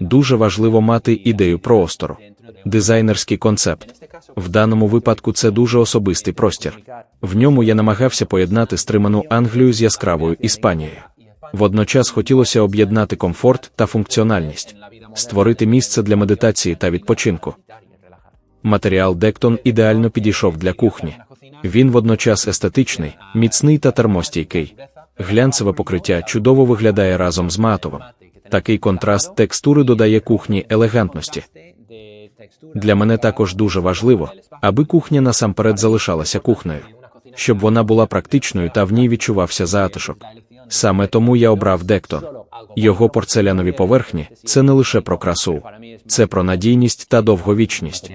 Дуже важливо мати ідею простору, дизайнерський концепт. В даному випадку це дуже особистий простір. В ньому я намагався поєднати стриману Англію з яскравою Іспанією. Водночас хотілося об'єднати комфорт та функціональність, створити місце для медитації та відпочинку. Матеріал Дектон ідеально підійшов для кухні. Він водночас естетичний, міцний та термостійкий. Глянцеве покриття чудово виглядає разом з матовим. Такий контраст текстури додає кухні елегантності. Для мене також дуже важливо, аби кухня насамперед залишалася кухнею, щоб вона була практичною та в ній відчувався затишок. Саме тому я обрав Дектон. Його порцелянові поверхні це не лише про красу, це про надійність та довговічність.